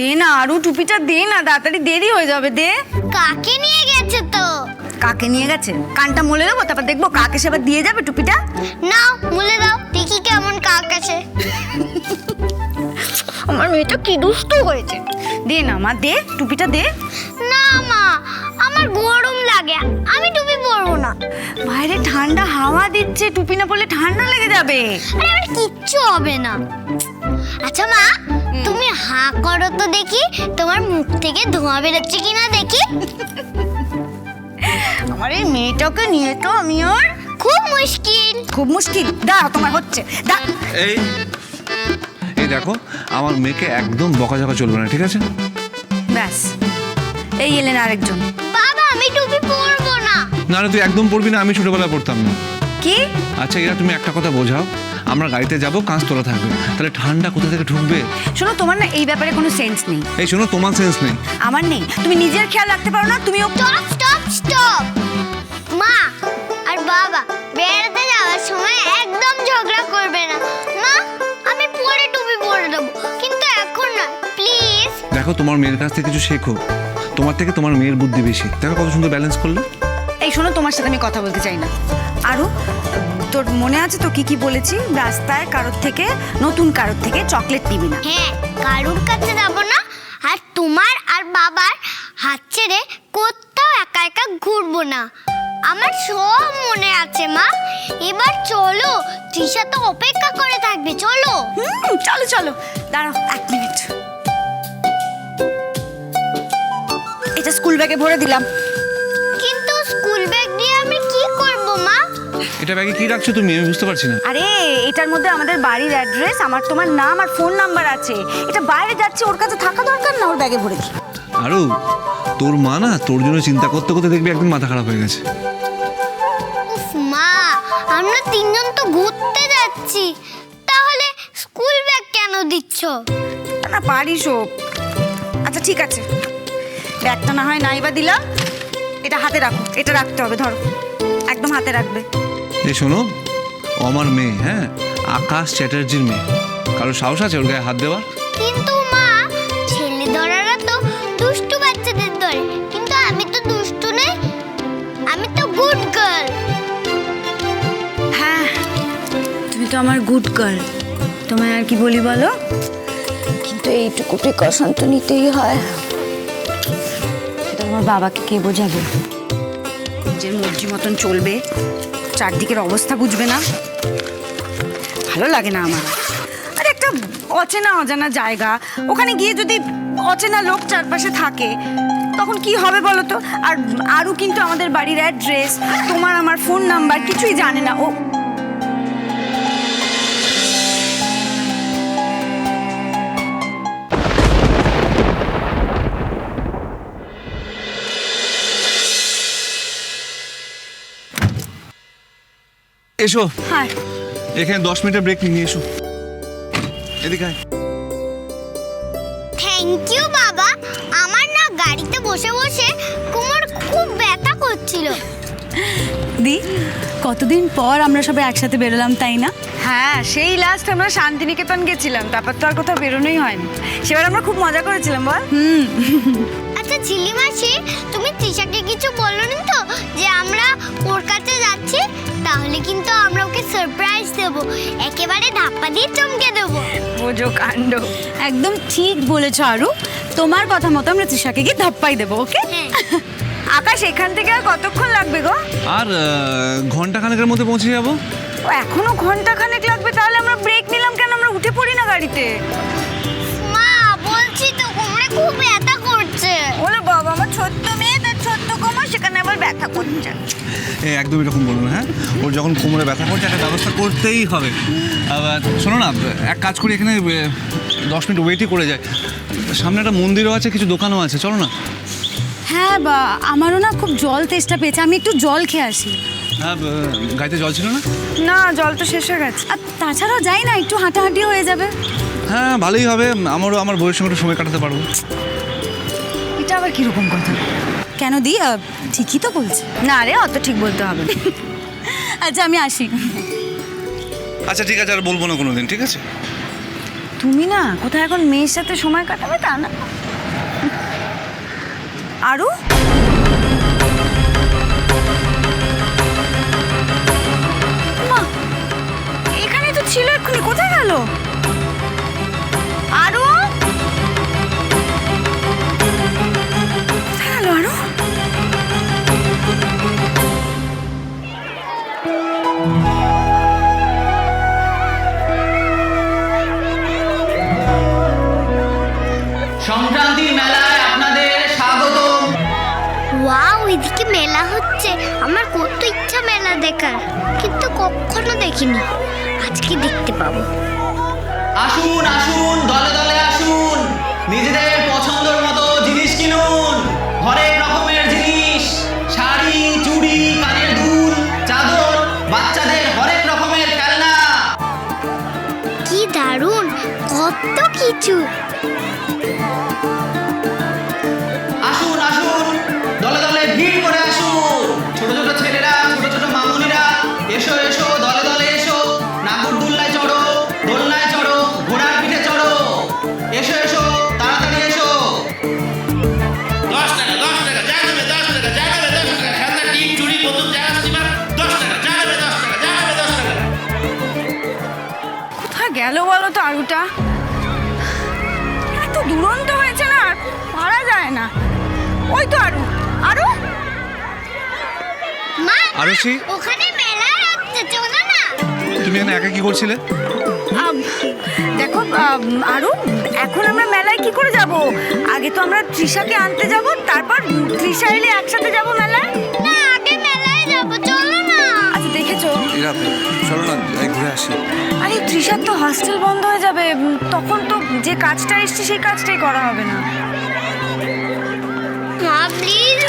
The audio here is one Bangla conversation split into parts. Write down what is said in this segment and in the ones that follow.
দে না আরু টুপিটা দে না তাড়াতাড়ি দেরি হয়ে যাবে দে। কাকে নিয়ে গেছে তো? কাকে নিয়ে গেছে? কানটা মলে দেবো তারপর দেখব কাকে সে আবার দিয়ে যাবে টুপিটা? নাও মুলে দাও দেখি কেমন কাক আছে। আমার মেয়েটা কি দুষ্ট হয়েছে। দে না মা দে টুপিটা দে। না মা আমার গরম লাগে আমি টুপি পরবো না। বাইরে ঠান্ডা হাওয়া দিচ্ছে টুপি না পরলে ঠান্ডা লেগে যাবে। আরে আমার কিচ্ছু হবে না। আচ্ছা মা তুমি হা করো তো দেখি তোমার মুখ থেকে ধোঁয়া বেরোচ্ছে কিনা দেখি। আমার এই মেয়েটাকে নিয়ে তো আমি ওর খুব মুশকিল। খুব মুশকিল। দাঁড়াও তোমার হচ্ছে। দা এই এই দেখো আমার মেয়েকে একদম বকাঝকা চলবে না ঠিক আছে? ব্যাস এই এলেন আরেকজন। বাবা আমি টুপি পরবো না। না না তুই একদম পড়বি না আমি ছোটবেলায় পড়তাম না। কি? আচ্ছা এরা তুমি একটা কথা বোঝাও। আমরা গাড়িতে যাব কাঁচ তোলা থাকবে। তাহলে ঠান্ডা কোথা থেকে ঢুকবে? শোনো তোমার না এই ব্যাপারে কোনো সেন্স নেই। এই শোনো তোমার সেন্স নেই। আমার নেই। তুমি নিজের খেয়াল রাখতে পারো না তুমি স্টপ স্টপ স্টপ মা আর বাবা বেড়াতে যাওয়ার সময় একদম ঝগড়া করবে না। মা আমি পরে টুপি পরে দেবো কিন্তু এখন না প্লিজ দেখো তোমার মেয়ের কাছ থেকে কিছু শেখো। তোমার থেকে তোমার মেয়ের বুদ্ধি বেশি। দেখো কত সুন্দর ব্যালেন্স করল। এই শোনো তোমার সাথে আমি কথা বলতে চাই না। আরও তোর মনে আছে তো কি কি বলেছি? রাস্তায় কারোর থেকে নতুন কারোর থেকে চকলেট নিবি না। হ্যাঁ কারুর কাছে যাব না আর তোমার আর বাবার হাত ছেড়ে কোথাও একা একা ঘুরবো না। আমার সব মনে আছে মা। এবার চলো তৃষা তো অপেক্ষা করে থাকবে চলো। হুম চলো চলো। দাঁড়াও এক মিনিট। এটা স্কুল ব্যাগে ভরে দিলাম। এটা ব্যাগে কি রাখছো তুমি? আমি বুঝতে পারছি না। আরে এটার মধ্যে আমাদের বাড়ির অ্যাড্রেস আমার তোমার নাম আর ফোন নাম্বার আছে। এটা বাইরে যাচ্ছে ওর কাছে থাকা দরকার না ওর ব্যাগে ভরে দিই আরও তোর মা না তোর জন্য চিন্তা করতে করতে দেখবি একদিন মাথা খারাপ হয়ে গেছে। উফ মা আমরা তিনজন তো ঘুরতে যাচ্ছি। তাহলে স্কুল ব্যাগ কেন দিচ্ছ? না পারিস ও। আচ্ছা ঠিক আছে। ব্যাগটা না হয় নাইবা দিলাম এটা হাতে রাখো এটা রাখতে হবে ধরো। একদম হাতে রাখবে। এই শোনো ও আমার মেয়ে হ্যাঁ? আকাশ চ্যাটার্জির মেয়ে। কারও সাহস আছে ওর গায়ে হাত দেওয়ার? কিন্তু মা ছেলে ধরারা তো দুষ্টু বাচ্চাদের ধরে। কিন্তু আমি তো দুষ্টু নেই আমি তো গুড গার্ল হ্যাঁ তুমি তো আমার গুড গার্ল তোমায় আর কি বলি বলো? কিন্তু এইটুকু প্রিকশন তো নিতেই হয়। তোমার বাবাকে কে বোঝাবে? নিজের মর্জি মতন চলবে। চারদিকের অবস্থা বুঝবে না? ভালো লাগে না আমার। আর একটা অচেনা অজানা জায়গা। ওখানে গিয়ে যদি অচেনা লোক চারপাশে থাকে, তখন কি হবে বলো তো? আর আরও কিন্তু আমাদের বাড়ির অ্যাড্রেস, তোমার আমার ফোন নাম্বার, কিছুই জানে না। ও এসো। হ্যাঁ এখানে দশ মিনিটের ব্রেক নিয়ে এসো। এদিকে আয়। থ্যাংক ইউ বাবা। আমার না গাড়িতে বসে বসে কোমর খুব ব্যথা করছিল। দি কতদিন পর আমরা সবাই একসাথে বেরোলাম তাই না? হ্যাঁ সেই লাস্ট আমরা শান্তিনিকেতন গেছিলাম। তারপর তো আর কোথাও বেরোনোই হয়নি। সেবার আমরা খুব মজা করেছিলাম বল। হুম। আচ্ছা ঝিলি মাসি তৃষাকে কিছু বলনি তো যে আমরা ওর কাছে যাচ্ছি তাহলে কিন্তু আমরা ওকে সারপ্রাইজ দেব। একেবারে ধাপ্পা দিয়ে চমকে দেব। বোঝো কাণ্ড। একদম ঠিক বলেছ আরু। তোমার কথা মতো আমরা তৃষাকে গিয়ে ধাপ্পাই দেবো ওকে? হ্যাঁ। আকাশ এখান থেকে আর কতক্ষণ লাগবে গো? আর ঘণ্টা খানেকের মধ্যে পৌঁছে যাব? ও এখনও ঘণ্টা খানেক লাগবে তাহলে আমরা ব্রেক নিলাম কেন? আমরা উঠে পড়ি না গাড়িতে। সেখানে আবার ব্যথা করছে। এ একদম এরকম বলব না হ্যাঁ? ওর যখন কোমরে ব্যথা করছে একটা ব্যবস্থা করতেই হবে। আবার শোনো না এক কাজ করি এখানে দশ মিনিট ওয়েটই করে যায় সামনে একটা মন্দিরও আছে কিছু দোকানও আছে চলো না। হ্যাঁ বা আমারও না খুব জল তেষ্টা পেয়েছে। আমি একটু জল খেয়ে আসি। হ্যাঁ গাড়িতে জল ছিল না? না জল তো শেষ হয়ে গেছে। আর তাছাড়াও যাই না একটু হাঁটাহাঁটি হয়ে যাবে। হ্যাঁ ভালোই হবে। আমারও আমার বউয়ের সঙ্গে একটু সময় কাটাতে পারব। এটা আবার কীরকম কথা? কেন দি ঠিকই তো বলছে। না রে অত ঠিক বলতে হবে না। আচ্ছা আমি আসি। আচ্ছা ঠিক আছে আর বলব না কোনোদিন ঠিক আছে? তুমি না কোথায় এখন মেয়ের সাথে সময় কাটাবে তা না। আরও দেখার কিন্তু কখনো দেখিনি। আজকে দেখতে পাবো। আসুন আসুন দলে দলে আসুন। নিজেদের পছন্দের মতো জিনিস কিনুন। হরেক রকমের জিনিস শাড়ি চুড়ি কানের দুল চাদর বাচ্চাদের হরেক রকমের খেলনা। কি দারুণ কত কিছু। আরুটা এত দুরন্ত হয়েছে না আর পারা যায় না। ওই তো আরু। আরু? মা আরুষি? ওখানে মেলা হচ্ছে চলো না। তুমি এখানে একা কি করছিলে? দেখো আরু এখন আমরা মেলায় কি করে যাব? আগে তো আমরা তৃষাকে আনতে যাব তারপর তৃষা এলে একসাথে যাব মেলায়। দেখেছ চলো না ঘুরে আসি। আরে তৃষার তো হস্টেল বন্ধ হয়ে যাবে। তখন তো যে কাজটা এসছে সেই কাজটাই করা হবে না। মা প্লিজ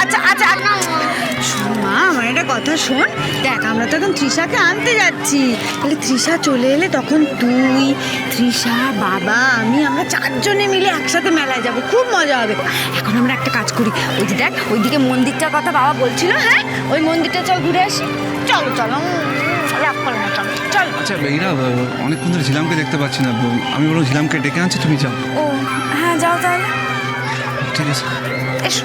আচ্ছা আচ্ছা মা। শোন মা আমার একটা কথা শোন। দেখ আমরা তো এখন তৃষাকে আনতে যাচ্ছি। তাহলে তৃষা চলে এলে তখন তুই তৃষা বাবা চারজনে মিলে একসাথে মেলায় যাব খুব মজা হবে। এখন আমরা একটা কাজ করি। ওই যে দেখ ওইদিকে মন্দিরটার কথা বাবা বলছিল হ্যাঁ? ওই মন্দিরটা চল ঘুরে আসি। চলো চলো রাগ করো না চলো চল। আচ্ছা এরা অনেকক্ষণ ধরে ঝিলামকে দেখতে পাচ্ছি না আমি বলব ঝিলামকে ডেকে আনছি তুমি যাও। ও হ্যাঁ যাও তাহলে। ঠিক আছে। এসো।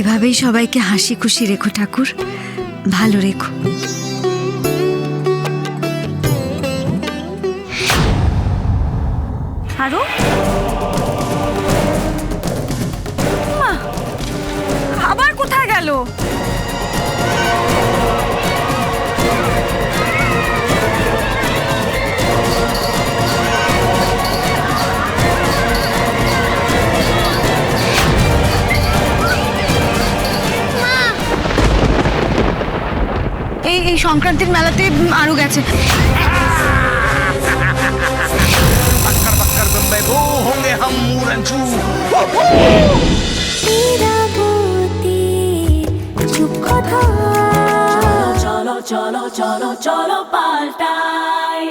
এভাবেই সবাইকে হাসি খুশি রেখো ঠাকুর। ভালো রেখো। আরও আবার কোথায় গেল? ভাই এই সংক্রান্তির মেলাতে আরও গেছে। চলো চলো চলো চলো পাল্টাই।